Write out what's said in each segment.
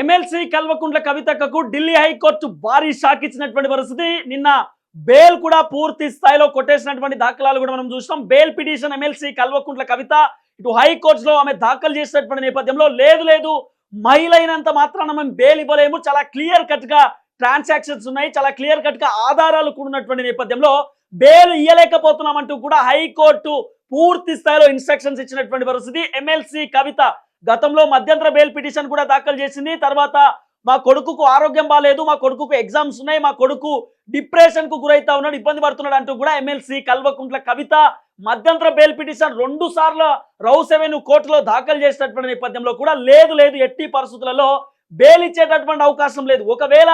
MLC Kalvakuntla కవితకు Delhi high court భారీ shock ఇచ్చినటువంటి పరిస్థితి. నిన్న బెయిల్ కూడా పూర్తి స్థాయిలో కొట్టేసినటువంటి దాఖలాలు కూడా మనం చూస్తాం bail petition MLC Kalvakuntla Kavitha ఇటు హైకోర్టులో ఆమె దాఖలు చేసినటువంటి నేపథ్యంలో లేదు లేదు. మహిళైనంత మాత్రాన మేము బెయిల్ ఇవ్వలేము. చాలా క్లియర్ కట్గా ట్రాన్సాక్షన్స్ ఉన్నాయి. చాలా క్లియర్ కట్గా ఆధారాలు కూడినటువంటి నేపథ్యంలో బెయిల్ ఇయ్యలేకపోతున్నామంటూ కూడా హైకోర్టు పూర్తి స్థాయిలో ఇన్స్ట్రక్షన్స్ ఇచ్చినటువంటి పరిస్థితి. ఎమ్మెల్సీ కవిత గతంలో మధ్యంతర బెయిల్ పిటిషన్ కూడా దాఖలు చేసింది. తర్వాత మా కొడుకుకు ఆరోగ్యం బాగాలేదు మా కొడుకుకు ఎగ్జామ్స్ ఉన్నాయి మా కొడుకు డిప్రెషన్కు గురైతా ఉన్నాడు ఇబ్బంది పడుతున్నాడు అంటూ కూడా ఎమ్మెల్సీ కల్వకుంట్ల కవిత మధ్యంతర బెయిల్ పిటిషన్ రెండు సార్లు రౌస్ ఎవెన్యూ కోర్టులో దాఖలు చేసినటువంటి నేపథ్యంలో కూడా లేదు లేదు ఎట్టి పరిస్థితులలో బెయిల్ ఇచ్చేటటువంటి అవకాశం లేదు. ఒకవేళ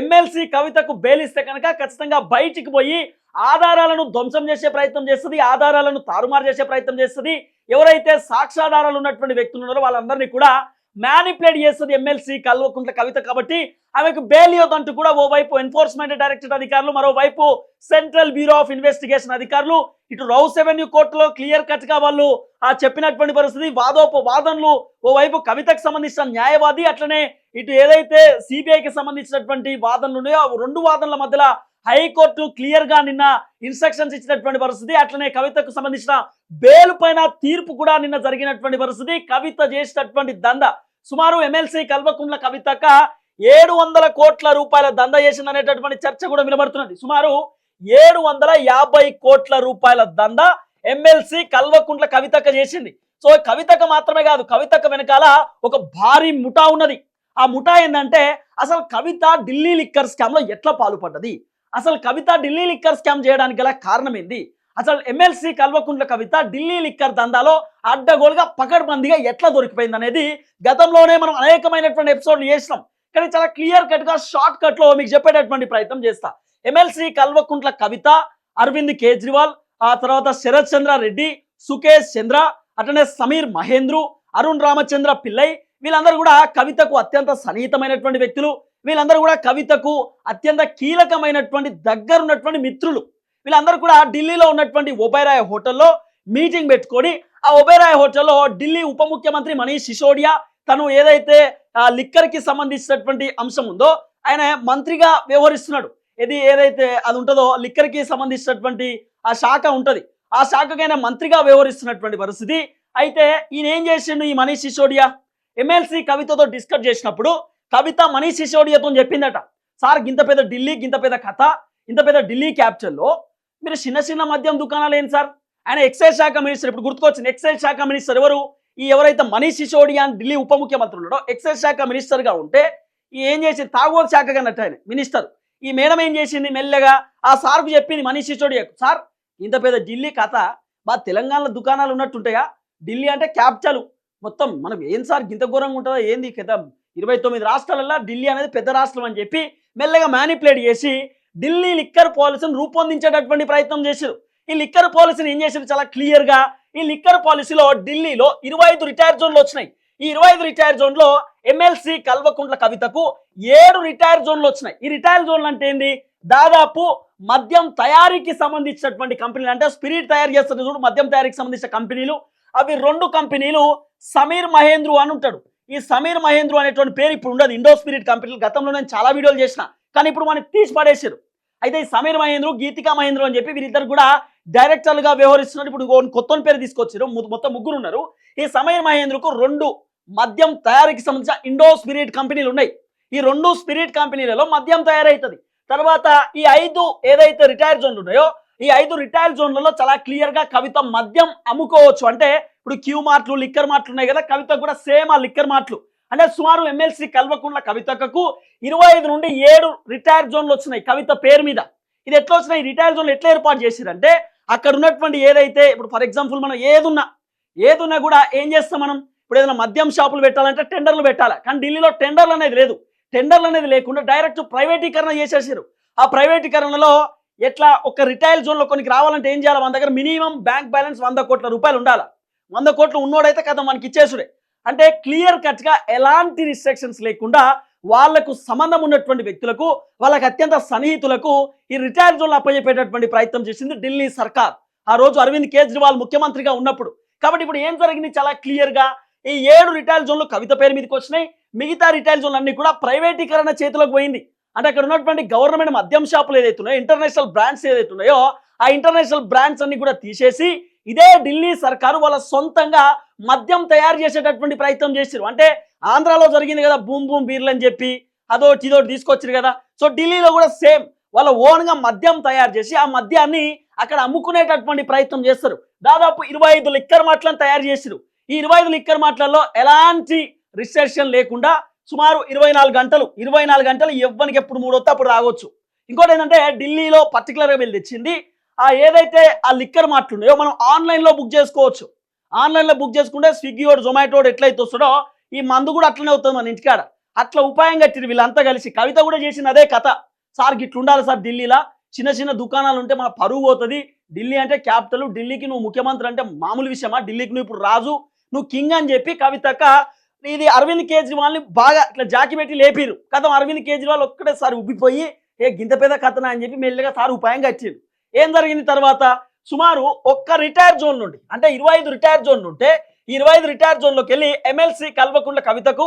ఎమ్మెల్సీ కవితకు బెయిల్ ఇస్తే కనుక ఖచ్చితంగా బయటికి పోయి ఆధారాలను ధ్వంసం చేసే ప్రయత్నం చేస్తుంది ఆధారాలను తారుమారు చేసే ప్రయత్నం చేస్తుంది. ఎవరైతే సాక్ష్యాధారాలు ఉన్నటువంటి వ్యక్తులు ఉన్నారో వాళ్ళందరినీ కూడా మ్యానిపులేట్ చేస్తుంది ఎమ్మెల్సీ కల్వకుంట్ల కవిత కాబట్టి ఆమెకు బెయిల్ ఇవ్వదంటూ కూడా ఓవైపు ఎన్ఫోర్స్మెంట్ డైరెక్టరేట్ అధికారులు మరోవైపు సెంట్రల్ బ్యూరో ఆఫ్ ఇన్వెస్టిగేషన్ అధికారులు ఇటు రౌస్ రెవెన్యూ కోర్టులో క్లియర్ కట్గా వాళ్ళు ఆ చెప్పినటువంటి పరిస్థితి వాదోప వాదనలు ఓవైపు కవితకు సంబంధించిన న్యాయవాది అట్లనే ఇటు ఏదైతే సిబిఐకి సంబంధించినటువంటి వాదనలు ఉన్నాయో ఆ రెండు వాదనల మధ్యలో హైకోర్టు క్లియర్గా నిన్న ఇన్స్ట్రక్షన్స్ ఇచ్చినటువంటి పరిస్థితి అట్లనే కవితకు సంబంధించిన బెయిల్ పైన తీర్పు కూడా నిన్న జరిగినటువంటి పరిస్థితి కవిత చేసినటువంటి దంద. సుమారు ఎమ్మెల్సీ కల్వకుంట్ల కవితక ఏడు వందల కోట్ల రూపాయల దంద చేసింది అనేటటువంటి చర్చ కూడా వినబడుతున్నది. సుమారు ఏడు వందల యాభై కోట్ల రూపాయల దంద ఎమ్మెల్సీ కల్వకుంట్ల కవితక చేసింది. సో కవితక మాత్రమే కాదు కవితక వెనకాల ఒక భారీ ముఠా ఉన్నది. ఆ ముఠా ఏంటంటే అసలు కవిత ఢిల్లీ లిక్కర్ స్కామ్లో ఎట్లా పాల్పడ్డది? అసలు కవిత ఢిల్లీ లిక్కర్ స్కామ్ చేయడానికి గల కారణం ఏంది? అసలు ఎమ్మెల్సీ కల్వకుంట్ల కవిత ఢిల్లీ లిక్కర్ దందాలో అడ్డగోలుగా పకడ్బందీగా ఎట్లా దొరికిపోయింది అనేది గతంలోనే మనం అనేకమైనటువంటి ఎపిసోడ్లు చేసినాం. కానీ చాలా క్లియర్ కట్గా షార్ట్ కట్లో మీకు చెప్పేటటువంటి ప్రయత్నం చేస్తా. ఎమ్మెల్సీ కల్వకుంట్ల కవిత అరవింద్ కేజ్రీవాల్ ఆ తర్వాత శరత్ చంద్ర రెడ్డి సుకేష్ చంద్ర అట్లనే సమీర్ మహేంద్రు అరుణ్ రామచంద్ర పిల్లై వీళ్ళందరూ కూడా కవితకు అత్యంత సన్నిహితమైనటువంటి వ్యక్తులు. వీళ్ళందరూ కూడా కవితకు అత్యంత కీలకమైనటువంటి దగ్గరున్నటువంటి మిత్రులు. వీళ్ళందరూ కూడా ఢిల్లీలో ఉన్నటువంటి ఒబైరాయ్ హోటల్లో మీటింగ్ పెట్టుకొని ఆ ఒబైరాయ్ హోటల్లో ఢిల్లీ ఉప ముఖ్యమంత్రి మనీష్ సిసోడియా తను ఏదైతే లిక్కర్కి లిక్కర్కి సంబంధించినటువంటి అంశం ఉందో ఆయన మంత్రిగా వ్యవహరిస్తున్నాడు. ఇది ఏదైతే అది ఉంటుందో లిక్కర్కి సంబంధించినటువంటి ఆ శాఖ ఉంటది. ఆ శాఖకైనా మంత్రిగా వ్యవహరిస్తున్నటువంటి పరిస్థితి. అయితే ఈయన ఏం చేసిండు ఈ మనీష్ సిసోడియా? ఎమ్మెల్సీ కవితతో డిస్కస్ చేసినప్పుడు కవిత మనీష్ సిసోడియాతో చెప్పిందట సార్ ఇంత పెద్ద ఢిల్లీ ఇంత పెద్ద కథ ఇంత పెద్ద ఢిల్లీ క్యాపిటల్లో మీరు చిన్న చిన్న మద్యం దుకాణాలు ఏంటి సార్? ఆయన ఎక్సైజ్ శాఖ మినిస్టర్ ఇప్పుడు గుర్తుకొచ్చింది ఎక్సైజ్ శాఖ మినిస్టర్ ఎవరు? ఈ ఎవరైతే మనీష్ సిసోడియా అని ఢిల్లీ ఉప ముఖ్యమంత్రి ఉన్నాడో ఎక్సైజ్ శాఖ మినిస్టర్గా ఉంటే ఈ ఏం చేసింది? తాగోలు శాఖ కన్నట్టు ఆయన మినిస్టర్. ఈ మేడం ఏం చేసింది? మెల్లగా ఆ సార్కు చెప్పింది మనీష్ సిసోడియాకు సార్ ఇంత పెద్ద ఢిల్లీ కథ మా తెలంగాణలో దుకాణాలు ఉన్నట్టుంటాయా? ఢిల్లీ అంటే క్యాపిటల్. మొత్తం మనం ఏం సార్ ఇంత ఘోరంగా ఉంటుందా? ఏంది కథ? ఇరవై తొమ్మిది రాష్ట్రాలలో ఢిల్లీ అనేది పెద్ద రాష్ట్రం అని చెప్పి మెల్లగా మ్యానిపులేట్ చేసి ఢిల్లీ లిక్కర్ పాలసీని రూపొందించేటటువంటి ప్రయత్నం చేశారు. ఈ లిక్కర్ పాలసీని ఏం చేశారు చాలా క్లియర్గా ఈ లిక్కర్ పాలసీలో ఢిల్లీలో ఇరవై ఐదు రిటైర్ జోన్లు వచ్చినాయి. ఈ ఇరవై ఐదు రిటైర్ జోన్లో ఎమ్మెల్సీ కల్వకుంట్ల కవితకు ఏడు రిటైర్ జోన్లు వచ్చినాయి. ఈ రిటైర్ జోన్లు అంటే ఏంది? దాదాపు మద్యం తయారీకి సంబంధించినటువంటి కంపెనీలు అంటే స్పిరిట్ తయారు చేస్తున్న చూడు మద్యం తయారీకి సంబంధించిన కంపెనీలు అవి రెండు కంపెనీలు సమీర్ మహేంద్రు అని ఉంటాడు. ఈ సమీర్ మహేంద్రు అనేటువంటి పేరు ఇప్పుడు ఉండదు. ఇండో స్పిరిట్ కంపెనీలు గతంలో నేను చాలా వీడియోలు చేసిన. కానీ ఇప్పుడు మనకి తీసి పడేసారు అయితే ఈ సమీర్ మహేంద్రు గీతికా మహేంద్రు అని చెప్పి వీరిద్దరు కూడా డైరెక్టర్లుగా వ్యవహరిస్తున్నారు. ఇప్పుడు కొత్త పేరు తీసుకొచ్చారు. మొత్తం ముగ్గురు ఉన్నారు. ఈ సమీర్ మహేంద్రకు రెండు మద్యం తయారీకి సంబంధించిన ఇండో స్పిరిట్ కంపెనీలు ఉన్నాయి. ఈ రెండు స్పిరిట్ కంపెనీలలో మద్యం తయారవుతుంది తర్వాత ఈ ఐదు ఏదైతే రిటైర్ జోన్లు ఉన్నాయో ఈ ఐదు రిటైర్ జోన్లలో చాలా క్లియర్గా కవిత మద్యం అమ్ముకోవచ్చు. అంటే ఇప్పుడు క్యూ మార్ట్లు లిక్కర్ మార్ట్లు ఉన్నాయి కదా కవిత కూడా సేమ్ ఆ లిక్కర్ మార్ట్లు. అంటే సుమారు ఎమ్మెల్సీ కల్వకుంట్ల కవితకు ఇరవై ఐదు నుండి ఏడు రిటైర్ జోన్లు వచ్చినాయి కవిత పేరు మీద. ఇది ఎట్లా వచ్చినాయి? రిటైర్ జోన్లు ఎట్లా ఏర్పాటు చేసిరంటే అక్కడ ఉన్నటువంటి ఏదైతే ఇప్పుడు ఫర్ ఎగ్జాంపుల్ మనం ఏదున్నా ఏదున్నా కూడా ఏం చేస్తాం మనం? ఇప్పుడు ఏదైనా మద్యం షాపులు పెట్టాలంటే టెండర్లు పెట్టాలి? కానీ ఢిల్లీలో టెండర్లు అనేది లేదు. టెండర్లు అనేది లేకుండా డైరెక్ట్ ప్రైవేటీకరణ చేసేసారు. ఆ ప్రైవేటీకరణలో ఎట్లా ఒక రిటైల్ జోన్లో కొనికి రావాలంటే ఏం చేయాలి? మన దగ్గర మినిమం బ్యాంక్ బ్యాలెన్స్ వంద కోట్ల రూపాయలు ఉండాలి. వంద కోట్లు ఉన్నోడైతే కదా మనకి ఇచ్చేసుడే. అంటే క్లియర్ కట్గా ఎలాంటి రిస్ట్రిక్షన్స్ లేకుండా వాళ్ళకు సంబంధం ఉన్నటువంటి వ్యక్తులకు వాళ్ళకి అత్యంత సన్నిహితులకు ఈ రిటైర్ జోన్లు అప్పచెప్పేటటువంటి ప్రయత్నం చేసింది ఢిల్లీ సర్కార్. ఆ రోజు అరవింద్ కేజ్రీవాల్ ముఖ్యమంత్రిగా ఉన్నప్పుడు. కాబట్టి ఇప్పుడు ఏం జరిగింది? చాలా క్లియర్గా ఈ ఏడు రిటైల్ జోన్లు కవిత పేరు మీదకి వచ్చినాయి. మిగతా రిటైల్ జోన్లు అన్ని కూడా ప్రైవేటీకరణ చేతిలోకి పోయింది. అంటే అక్కడ ఉన్నటువంటి గవర్నమెంట్ మద్యం షాపులు ఏదైతే ఉన్నాయో ఇంటర్నేషనల్ బ్రాండ్స్ ఏదైతే ఉన్నాయో ఆ ఇంటర్నేషనల్ బ్రాండ్స్ అన్ని కూడా తీసేసి ఇదే ఢిల్లీ సర్కారు వాళ్ళ సొంతంగా మద్యం తయారు చేసేటటువంటి ప్రయత్నం చేశారు అంటే ఆంధ్రాలో జరిగింది కదా బూమ్ బూమ్ బీర్లు అని చెప్పి అదోటి ఇదోటి తీసుకొచ్చారు కదా. సో ఢిల్లీలో కూడా సేమ్ వాళ్ళ ఓన్గా మద్యం తయారు చేసి ఆ మద్యాన్ని అక్కడ అమ్ముకునేటటువంటి ప్రయత్నం చేస్తారు. దాదాపు ఇరవై ఐదు లిక్కర్ మాటలను తయారు చేశారు ఈ ఇరవై ఐదు లిక్కర్ మాటలలో ఎలాంటి రిసెప్షన్ లేకుండా సుమారు ఇరవై నాలుగు గంటలు ఇరవై నాలుగు గంటలు ఎవ్వనికి ఎప్పుడు మూడొస్తే అప్పుడు తాగొచ్చు ఇంకోటి ఏంటంటే ఢిల్లీలో పర్టికులర్గా వీళ్ళు తెచ్చింది ఆ ఏదైతే ఆ లిక్కర్ మాటలు మనం ఆన్లైన్లో బుక్ చేసుకోవచ్చు. ఆన్లైన్లో బుక్ చేసుకుంటే స్విగ్గీ వాడు జొమాటో వాడు ఎట్లయితే వస్తుందో ఈ మందు కూడా అట్లనే అవుతుంది మన ఇంటికాడ. అట్లా ఉపాయం కట్టిరు వీళ్ళంతా కలిసి. కవిత కూడా చేసిన అదే కథ. సార్ గిట్లుండాలి సార్ ఢిల్లీలో? చిన్న చిన్న దుకాణాలు ఉంటే మన పరువు పోతుంది. ఢిల్లీ అంటే క్యాపిటల్ ఢిల్లీకి నువ్వు ముఖ్యమంత్రి అంటే మామూలు విషయమా? ఢిల్లీకి నువ్వు ఇప్పుడు రాజు. నువ్వు కింగ్ అని చెప్పి కవితక ఇది అరవింద్ కేజ్రీవాల్ని బాగా ఇట్లా జాకి పెట్టి లేపిరు కథం అరవింద్ కేజ్రీవాల్ ఒక్కటేసారి ఉబ్బిపోయి ఏ గింత పెద్ద కథన? అని చెప్పి మెల్లిగా సార్ ఉపాయం కట్టిరు ఏం జరిగింది తర్వాత? సుమారు ఒక్క రిటైర్ జోన్ నుండి అంటే ఇరవై ఐదు రిటైర్ జోన్ ఉంటే ఇరవై ఐదు రిటైర్ జోన్లోకి వెళ్ళి ఎమ్మెల్సీ కల్వకుంట్ల కవితకు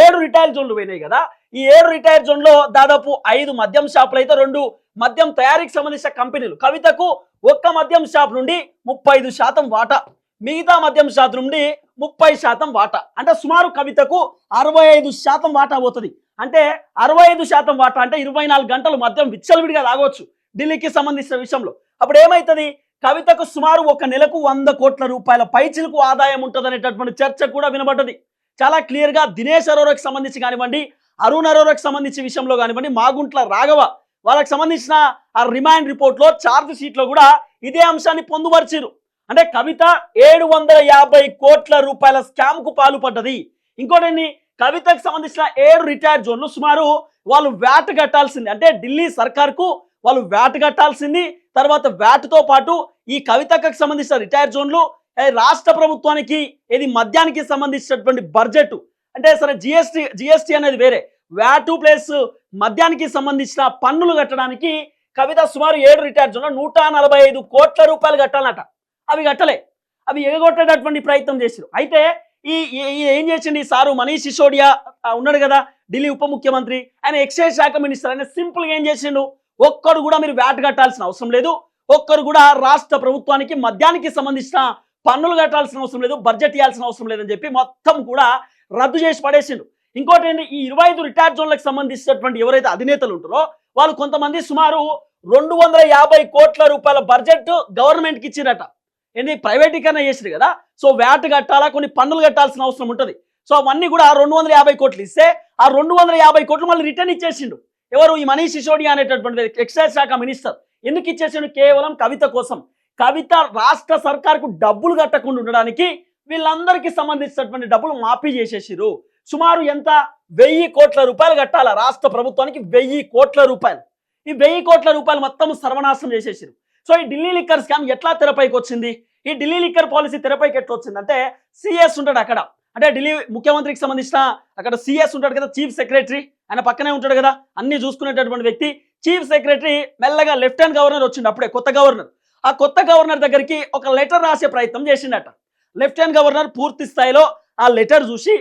ఏడు రిటైర్ జోన్లు పోయినాయి కదా. ఈ ఏడు రిటైర్ జోన్లో దాదాపు ఐదు మద్యం షాపులు అయితే రెండు మద్యం తయారీకి సంబంధించిన కంపెనీలు. కవితకు ఒక్క మద్యం షాప్ నుండి ముప్పై ఐదు శాతం వాటా మిగతా మద్యం శాతం నుండి ముప్పై శాతం వాటా. అంటే సుమారు కవితకు అరవై ఐదు శాతం వాటా పోతుంది. అంటే అరవై ఐదు శాతం వాటా అంటే ఇరవై నాలుగు గంటలు మద్యం విచ్చలవిడిగా తాగొచ్చు ఢిల్లీకి సంబంధించిన విషయంలో. అప్పుడు ఏమవుతుంది కవితకు సుమారు ఒక నెలకు వంద కోట్ల రూపాయల పైచిలకు ఆదాయం ఉంటుంది అనేటటువంటి చర్చ కూడా వినబడ్డది. చాలా క్లియర్గా దినేష్ అరోరాకి సంబంధించి కానివ్వండి అరుణ్ అరోరాకి సంబంధించి విషయంలో కానివ్వండి మాగుంట్ల రాఘవ వాళ్ళకి సంబంధించిన ఆ రిమాండ్ రిపోర్ట్లో ఛార్జ్ షీట్లో కూడా ఇదే అంశాన్ని పొందుపరిచారు అంటే కవిత ఏడు వందల యాభై కోట్ల రూపాయల స్కామ్కు పాల్పడ్డది. ఇంకోటి కవితకు సంబంధించిన ఏడు రిటైర్ జోన్లు సుమారు వాళ్ళు వ్యాట్ కట్టాల్సింది. అంటే ఢిల్లీ సర్కార్కు వాళ్ళు వ్యాట్ కట్టాల్సింది. తర్వాత వ్యాట్తో పాటు ఈ కవితకు సంబంధించిన రిటైర్ జోన్లు రాష్ట్ర ప్రభుత్వానికి ఇది మద్యానికి సంబంధించినటువంటి బడ్జెట్. అంటే సరే జిఎస్టీ జిఎస్టీ అనేది వేరే. వ్యాటు ప్లస్ మద్యానికి సంబంధించిన పన్నులు కట్టడానికి కవిత సుమారు ఏడు రిటైర్ జోన్లు నూట నలభై ఐదు కోట్ల రూపాయలు కట్టాలట. అవి కట్టలే. అవి ఎగగొట్టేటటువంటి ప్రయత్నం చేశారు అయితే ఈ ఏం చేసింది సారు మనీష్ సిసోడియా ఉన్నాడు కదా ఢిల్లీ ఉప ముఖ్యమంత్రి. ఆయన ఎక్సైజ్ శాఖ మినిస్టర్. ఆయన సింపుల్గా ఏం చేసిండు? ఒక్కడు కూడా మీరు వ్యాట్ కట్టాల్సిన అవసరం లేదు. ఒక్కరు కూడా రాష్ట్ర ప్రభుత్వానికి మద్యానికి సంబంధించిన పన్నులు కట్టాల్సిన అవసరం లేదు బడ్జెట్ ఇవ్వాల్సిన అవసరం లేదని చెప్పి మొత్తం కూడా రద్దు చేసి పడేసిండు. ఇంకోటి ఏంటి? ఈ ఇరవై ఐదు రిటైర్డ్ జోన్లకు సంబంధించినటువంటి ఎవరైతే అధినేతలు ఉంటారో వాళ్ళు కొంతమంది సుమారు రెండు వందల యాభై కోట్ల రూపాయల బడ్జెట్ గవర్నమెంట్కి ఇచ్చిరట. ఏంటి ప్రైవేటీకరణ చేసింది కదా? సో వ్యాట్ కట్టాలా? కొన్ని పన్నులు కట్టాల్సిన అవసరం ఉంటుంది. సో అవన్నీ కూడా రెండు వందల యాభై కోట్లు ఇస్తే ఆ రెండు వందల యాభై కోట్లు మళ్ళీ రిటర్న్ ఇచ్చేసిండు. ఎవరు? ఈ మనీష్ సిసోడియా అనేటటువంటి ఎక్సైజ్ శాఖ మినిస్టర్. ఎందుకు ఇచ్చేసిండు? కేవలం కవిత కోసం. కవిత రాష్ట్ర సర్కార్కు డబ్బులు కట్టకుండా ఉండడానికి వీళ్ళందరికీ సంబంధించినటువంటి డబ్బులు మాఫీ చేసేసిరు సుమారు ఎంత? వెయ్యి కోట్ల రూపాయలు కట్టాలా? రాష్ట్ర ప్రభుత్వానికి వెయ్యి కోట్ల రూపాయలు. ఈ వెయ్యి కోట్ల రూపాయలు మొత్తం సర్వనాశనం చేసేసారు సో ఈ ఢిల్లీ లిక్కర్ స్కామ్ ఎట్లా తెరపైకి వచ్చింది? ఈ ఢిల్లీ లిక్కర్ పాలసీ తెరపైకి ఎట్లా వచ్చింది? అంటే సిఎస్ ఉంటాడు అక్కడ. అంటే ఢిల్లీ ముఖ్యమంత్రికి సంబంధించిన అక్కడ సిఎస్ ఉంటాడు కదా చీఫ్ సెక్రటరీ ఆయన పక్కనే ఉంటాడు కదా అన్ని చూసుకునేటటువంటి వ్యక్తి. చీఫ్ సెక్రటరీ మెల్లగా లెఫ్టినెంట్ గవర్నర్ వచ్చిండు అప్పుడే కొత్త గవర్నర్ ఆ కొత్త గవర్నర్ దగ్గరికి ఒక లెటర్ రాసే ప్రయత్నం చేసిండట. లెఫ్టినెంట్ గవర్నర్ పూర్తి స్థాయిలో ఆ లెటర్ చూసి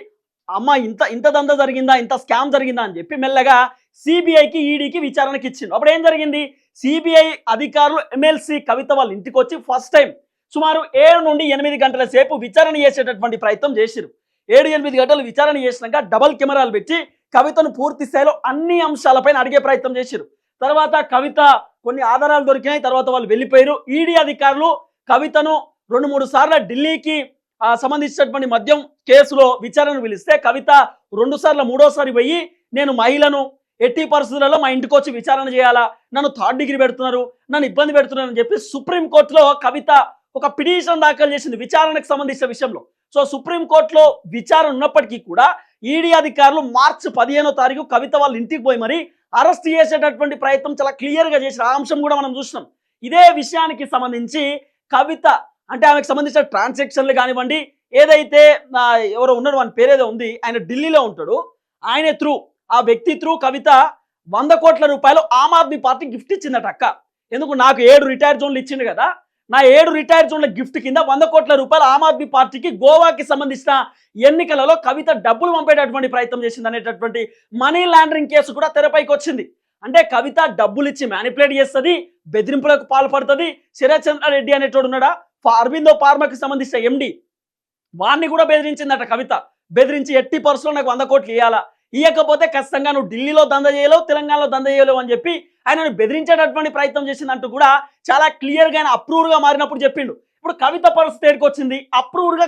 అమ్మ ఇంత ఇంత దంద జరిగిందా? ఇంత స్కామ్ జరిగిందా? అని చెప్పి మెల్లగా సిబిఐకి ఈడీకి విచారణకి ఇచ్చిండు. అప్పుడు ఏం జరిగింది? సిబిఐ అధికారులు ఎమ్మెల్సీ కవిత వాళ్ళ ఇంటికి వచ్చి ఫస్ట్ టైం సుమారు ఏడు నుండి ఎనిమిది గంటల సేపు విచారణ చేసేటటువంటి ప్రయత్నం చేసిరు ఏడు ఎనిమిది గంటలు విచారణ చేసినాక డబల్ కెమెరాలు పెట్టి కవితను పూర్తి స్థాయిలో అన్ని అంశాలపైన అడిగే ప్రయత్నం చేసిరు తర్వాత కవిత కొన్ని ఆధారాలు దొరికినాయి తర్వాత వాళ్ళు వెళ్ళిపోయారు ఈడీ అధికారులు కవితను రెండు మూడు సార్లు ఢిల్లీకి సంబంధించినటువంటి మద్యం కేసులో విచారణ పిలిస్తే కవిత రెండు సార్లు మూడోసారి పోయి నేను మహిళను ఎట్టి పరిస్థితులలో మా ఇంటికి వచ్చి విచారణ చేయాలా? నన్ను థర్డ్ డిగ్రీ పెడుతున్నారు నన్ను ఇబ్బంది పెడుతున్నారు అని చెప్పి సుప్రీంకోర్టులో కవిత ఒక పిటిషన్ దాఖలు చేసింది విచారణకు సంబంధించిన విషయంలో. సో సుప్రీంకోర్టులో విచారణ ఉన్నప్పటికీ కూడా ఈడీ అధికారులు మార్చి పదిహేనో తారీఖు కవిత వాళ్ళ ఇంటికి పోయి మరి అరెస్ట్ చేసేటటువంటి ప్రయత్నం చాలా క్లియర్గా చేసిన ఆ అంశం కూడా మనం చూసినాం. ఇదే విషయానికి సంబంధించి కవిత అంటే ఆమెకు సంబంధించిన ట్రాన్సాక్షన్లు కానివ్వండి ఏదైతే ఎవరో ఉన్నాడు వాని పేరేదో ఉంది ఆయన ఢిల్లీలో ఉంటాడు. ఆయన త్రూ ఆ వ్యక్తి త్రూ కవిత వంద కోట్ల రూపాయలు ఆమ్ ఆద్మీ పార్టీ గిఫ్ట్ ఇచ్చిందట అక్క. ఎందుకు నాకు ఏడు రిటైర్ జోన్లు ఇచ్చిండు కదా? నా ఏడు రిటైర్ జోన్ల గిఫ్ట్ కింద వంద కోట్ల రూపాయలు ఆమ్ ఆద్మీ పార్టీకి గోవాకి సంబంధించిన ఎన్నికలలో కవిత డబ్బులు పంపేటటువంటి ప్రయత్నం చేసింది అనేటటువంటి మనీ లాండరింగ్ కేసు కూడా తెరపైకి వచ్చింది. అంటే కవిత డబ్బులు ఇచ్చి మ్యానిపులేట్ చేస్తుంది బెదిరింపులకు పాల్పడుతుంది రెడ్డి అనేటోడు ఉన్నాడా? అరవిందో ఫార్మాకి సంబంధించిన ఎండి వాడిని కూడా బెదిరించిందట కవిత. బెదిరించి ఎట్టి పర్సులో నాకు వంద కోట్లు ఇవ్వాలా ఇవ్వకపోతే ఖచ్చితంగా నువ్వు ఢిల్లీలో దంద చేయలేవు తెలంగాణలో దంద చేయలేవు అని చెప్పి ఆయనను బెదిరించేటటువంటి ప్రయత్నం చేసిందంటూ కూడా చాలా క్లియర్గా ఆయన అప్రూవ్గా మారినప్పుడు చెప్పిండు. ఇప్పుడు కవిత పరిస్థితి ఏడికి వచ్చింది?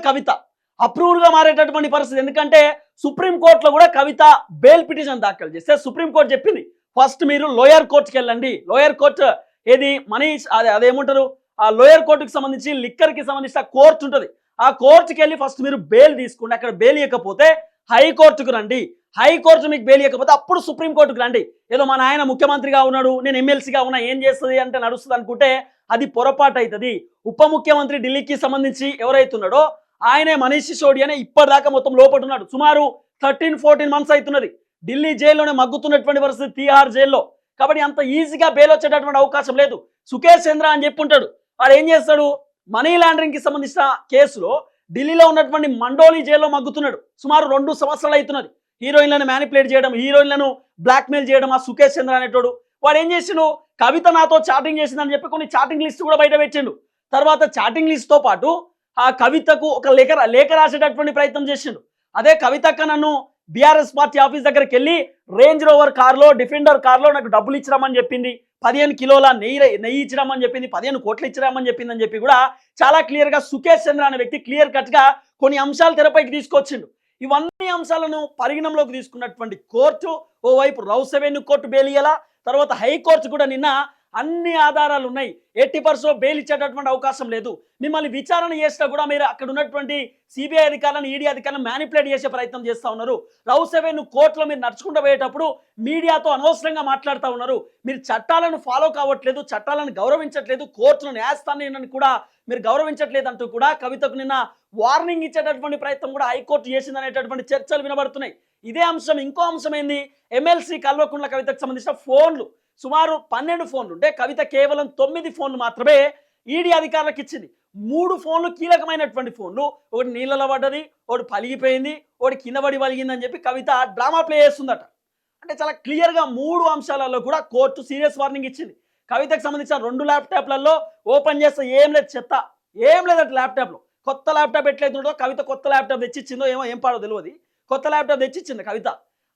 కవిత. అప్రూవ్గా మారేటటువంటి పరిస్థితి ఎందుకంటే సుప్రీంకోర్టులో కూడా కవిత బెయిల్ పిటిషన్ దాఖలు చేస్తే సుప్రీంకోర్టు చెప్పింది ఫస్ట్ మీరు లోయర్ కోర్టుకి వెళ్ళండి. లోయర్ కోర్టు ఏది? మనీ అదే అదేమంటారు? ఆ లోయర్ కోర్టుకి సంబంధించి లిక్కర్కి సంబంధించిన కోర్టు ఉంటుంది. ఆ కోర్టుకి వెళ్ళి ఫస్ట్ మీరు బెయిల్ తీసుకోండి. అక్కడ బెయిల్ ఇవ్వకపోతే హైకోర్టుకు రండి. హైకోర్టు మీకు బెయిల్ ఇవ్వకపోతే అప్పుడు సుప్రీంకోర్టుకు రండి. ఏదో మా నాయన ముఖ్యమంత్రిగా ఉన్నాడు నేను ఎమ్మెల్సీగా ఉన్నా ఏం చేస్తుంది అంటే నడుస్తుంది అనుకుంటే అది పొరపాటు అవుతుంది. ఉప ముఖ్యమంత్రి ఢిల్లీకి సంబంధించి ఎవరైతున్నాడో ఆయనే మనీష్ సిసోడియా అనే ఇప్పటిదాకా మొత్తం లోపల ఉన్నాడు. సుమారు థర్టీన్ ఫోర్టీన్ మంత్స్ అవుతున్నది. ఢిల్లీ జైల్లోనే మగ్గుతున్నటువంటి పరిస్థితి తీహార్ జైల్లో. కాబట్టి అంత ఈజీగా బెయిల్ వచ్చేటటువంటి అవకాశం లేదు. సుకేష్ చంద్ర అని చెప్పుంటాడు. వాడు ఏం చేస్తాడు? మనీ లాండరింగ్కి సంబంధించిన కేసులో ఢిల్లీలో ఉన్నటువంటి మండోలి జైల్లో మగ్గుతున్నాడు. సుమారు రెండు సంవత్సరాలు అవుతున్నది. హీరోయిన్లను మ్యానిపులేట్ చేయడం హీరోయిన్లను బ్లాక్మెయిల్ చేయడం ఆ సుకేష్ చంద్ర అనేటోడు. వాడు ఏం చేసిండు? కవిత నాతో చాటింగ్ చేసిందని చెప్పి కొన్ని చాటింగ్ లిస్ట్ కూడా బయట పెట్టిండు. తర్వాత చాటింగ్ లిస్ట్తో పాటు ఆ కవితకు ఒక లేఖ లేఖ రాసేటటువంటి ప్రయత్నం చేసిండు. అదే కవితక్క నన్ను బీఆర్ఎస్ పార్టీ ఆఫీస్ దగ్గరికి వెళ్ళి రేంజ్ రోవర్ కార్లో డిఫెండర్ కార్లో నాకు డబ్బులు ఇచ్చిరామని చెప్పింది. పదిహేను కిలోల నెయ్యి నెయ్యి ఇచ్చిరామని చెప్పింది. పదిహేను కోట్లు ఇచ్చిరామని చెప్పిందని చెప్పి కూడా చాలా క్లియర్గా సుకేష్ చంద్ర అనే వ్యక్తి క్లియర్ కట్గా కొన్ని అంశాలు తెరపైకి తీసుకొచ్చిండు. ఇవన్నీ అంశాలను పరిగణంలోకి తీసుకున్నటువంటి కోర్టు ఓవైపు రౌస్ రెవెన్యూ కోర్టు బేలియలా తర్వాత హైకోర్టు కూడా నిన్న అన్ని ఆధారాలు ఉన్నాయి ఎట్టి పర్సెంట్ బెయిల్ ఇచ్చేటటువంటి అవకాశం లేదు. మిమ్మల్ని విచారణ చేసినా కూడా మీరు అక్కడ ఉన్నటువంటి సిబిఐ అధికారులను ఈడీ అధికారులను మ్యానిపులేట్ చేసే ప్రయత్నం చేస్తూ ఉన్నారు. రౌసెవెన్ కోర్టులో మీరు నడుచుకుంటూ పోయేటప్పుడు మీడియాతో అనవసరంగా మాట్లాడుతూ ఉన్నారు. మీరు చట్టాలను ఫాలో కావట్లేదు చట్టాలను గౌరవించట్లేదు కోర్టును న్యాయస్థానాన్ని కూడా మీరు గౌరవించట్లేదు అంటూ కూడా కవితకు నిన్న వార్నింగ్ ఇచ్చేటటువంటి ప్రయత్నం కూడా హైకోర్టు చేసిందనేటటువంటి చర్చలు వినబడుతున్నాయి. ఇదే అంశం ఇంకో అంశం ఏంది? ఎమ్మెల్సీ కల్వకుంట్ల కవితకు సంబంధించిన ఫోన్లు. సుమారు పన్నెండు ఫోన్లు ఉంటే కవిత కేవలం తొమ్మిది ఫోన్లు మాత్రమే ఈడీ అధికారులకు ఇచ్చింది. మూడు ఫోన్లు కీలకమైనటువంటి ఫోన్లు. ఒకటి నీళ్ళలో పడ్డది ఒకటి పలిగిపోయింది ఒకటి కింద పడి పలిగిందని చెప్పి కవిత డ్రామా ప్లే చేస్తుందట. అంటే చాలా క్లియర్గా మూడు అంశాలలో కూడా కోర్టు సీరియస్ వార్నింగ్ ఇచ్చింది. కవితకు సంబంధించిన రెండు ల్యాప్టాప్లలో ఓపెన్ చేస్తే ఏం లేదు చెత్త. ఏం లేదట ల్యాప్టాప్లో. కొత్త ల్యాప్టాప్ ఎట్లయితుందో కవిత కొత్త ల్యాప్టాప్ తెచ్చిచ్చిందో ఏమో ఏం పాడో తెలియదు కొత్త ల్యాప్టాప్ తెచ్చిచ్చింది కవిత.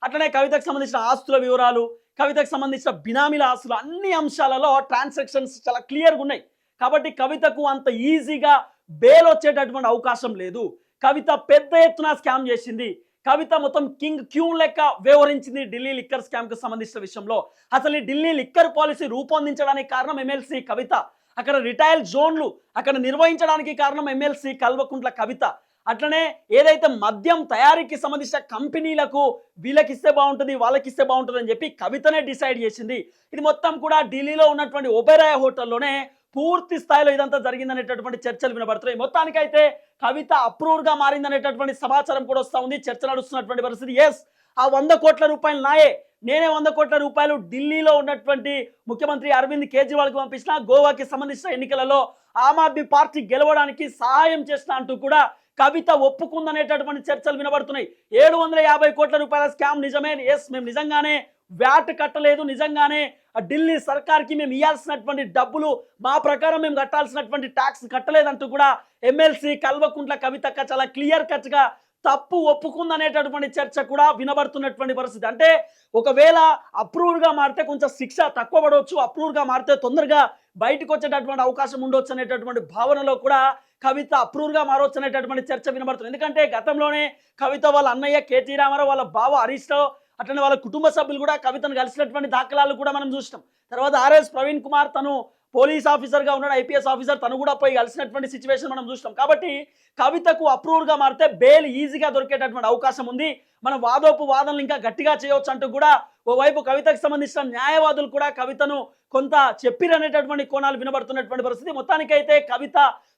అట్లనే కవితకు సంబంధించిన ఆస్తుల వివరాలు కవితకు సంబంధించిన బినామీల ఆస్తులు అన్ని అంశాలలో ట్రాన్సాక్షన్స్ చాలా క్లియర్గా ఉన్నాయి. కాబట్టి కవితకు అంత ఈజీగా బేల్ వచ్చేటటువంటి అవకాశం లేదు. కవిత పెద్ద ఎత్తున స్కామ్ చేసింది. కవిత మొత్తం కింగ్ క్యూన్ లెక్క వ్యవహరించింది ఢిల్లీ లిక్కర్ స్కామ్కు సంబంధించిన విషయంలో. అసలు ఢిల్లీ లిక్కర్ పాలసీ రూపొందించడానికి కారణం ఎమ్మెల్సీ కవిత. అక్కడ రిటైల్ జోన్లు అక్కడ నిర్వహించడానికి కారణం ఎమ్మెల్సీ కల్వకుంట్ల కవిత. అట్లనే ఏదైతే మద్యం తయారీకి సంబంధించిన కంపెనీలకు వీళ్ళకి ఇస్తే బాగుంటుంది వాళ్ళకి ఇస్తే బాగుంటుంది అని చెప్పి కవితనే డిసైడ్ చేసింది. ఇది మొత్తం కూడా ఢిల్లీలో ఉన్నటువంటి ఒబెరాయ హోటల్లోనే పూర్తి స్థాయిలో ఇదంతా జరిగిందనేటటువంటి చర్చలు వినబడుతున్నాయి. మొత్తానికైతే కవిత అప్రూవ్గా మారిందనేటటువంటి సమాచారం కూడా వస్తూ ఉంది. చర్చ నడుస్తున్నటువంటి పరిస్థితి. ఎస్ ఆ వంద కోట్ల రూపాయలు నాయే. నేనే వంద కోట్ల రూపాయలు ఢిల్లీలో ఉన్నటువంటి ముఖ్యమంత్రి అరవింద్ కేజ్రీవాల్కి పంపించిన గోవాకి సంబంధించిన ఎన్నికలలో ఆమ్ ఆద్మీ పార్టీ గెలవడానికి సహాయం చేసిన అంటూ కూడా కవిత ఒప్పుకుందనేటటువంటి చర్చలు వినబడుతున్నాయి. ఏడు వందల యాభై కోట్ల రూపాయల స్కామ్ నిజమే ఎస్ మేము నిజంగానే వ్యాట్ కట్టలేదు నిజంగానే ఆ ఢిల్లీ సర్కార్కి మేము ఇవ్వాల్సినటువంటి డబ్బులు మా ప్రకారం మేము కట్టాల్సినటువంటి ట్యాక్స్ కట్టలేదంటూ కూడా ఎమ్మెల్సీ కల్వకుంట్ల కవితక్క చాలా క్లియర్ కట్గా తప్పు ఒప్పుకుందనేటటువంటి చర్చ కూడా వినబడుతున్నటువంటి పరిస్థితి. అంటే ఒకవేళ అప్రూవ్గా మారితే కొంచెం శిక్ష తక్కువ పడవచ్చు అప్రూవ్గా మారితే తొందరగా బయటకు వచ్చేటటువంటి అవకాశం ఉండొచ్చు అనేటటువంటి భావనలో కూడా కవిత అప్రూవ్గా మారవచ్చు అనేటటువంటి చర్చ వినబడుతుంది. ఎందుకంటే గతంలోనే కవిత వాళ్ళ అన్నయ్య కేటీ రామారావు వాళ్ళ బావ హరీష్ రావు అట్లనే వాళ్ళ కుటుంబ సభ్యులు కూడా కవితను కలిసినటువంటి దాఖలాలు కూడా మనం చూసినాం. తర్వాత ఆర్ఎస్ ప్రవీణ్ కుమార్ తను పోలీస్ ఆఫీసర్గా ఉన్నాడు ఐపీఎస్ ఆఫీసర్ తను కూడా పోయి కలిసినటువంటి సిచ్యువేషన్ మనం చూసినాం. కాబట్టి కవితకు అప్రూవ్గా మారితే బెయిల్ ఈజీగా దొరికేటటువంటి అవకాశం ఉంది. మనం వాదోపు వాదనలు ఇంకా గట్టిగా చేయవచ్చు అంటూ కూడా ఓవైపు కవితకు సంబంధించిన న్యాయవాదులు కూడా కవితను కొంత చెప్పిరనేటటువంటి కోణాలు వినబడుతున్నటువంటి పరిస్థితి. మొత్తానికైతే కవిత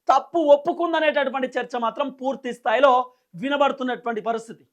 తప్పు ఒప్పుకుందనేటటువంటి చర్చ మాత్రం పూర్తి స్థాయిలో వినబడుతున్నటువంటి పరిస్థితి.